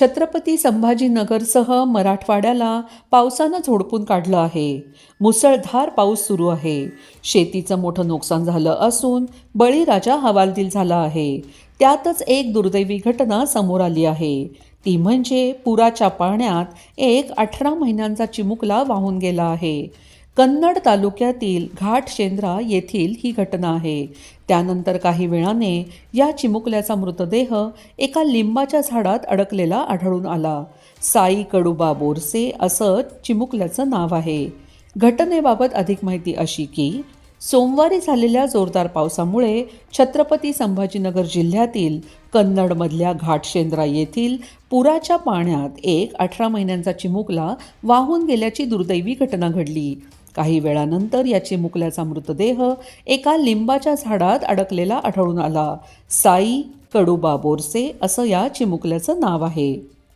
छत्रपती संभाजीनगरसह मराठवाड्याला पावसानं झोडपून काढलं आहे. मुसळधार पाऊस सुरू आहे. शेतीचं मोठं नुकसान झालं असून बळीराजा हवालदिल झाला आहे. त्यातच एक दुर्दैवी घटना समोर आली आहे. ती म्हणजे पुराच्या पाण्यात एक अठरा महिन्यांचा चिमुकला वाहून गेला आहे. कन्नड तालुक्यातील घाटशेंद्रा येथील ही घटना आहे. त्यानंतर काही वेळाने या चिमुकल्याचा मृतदेह एका लिंबाच्या झाडात अडकलेला आढळून आला. साई कडुबा बोरसे असं चिमुकल्याचं नाव आहे. घटनेबाबत अधिक माहिती अशी की सोमवारी झालेल्या जोरदार पावसामुळे छत्रपती संभाजीनगर जिल्ह्यातील कन्नडमधल्या घाटशेंद्रा येथील पुराच्या पाण्यात एक अठरा महिन्यांचा चिमुकला वाहून गेल्याची दुर्दैवी घटना घडली. काही वेळानंतर या चिमुकल्याचा मृतदेह एका लिंबाच्या झाडात अडकलेला आढळून आला. साई कडुबा बोरसे असं या चिमुकल्याचं नाव आहे.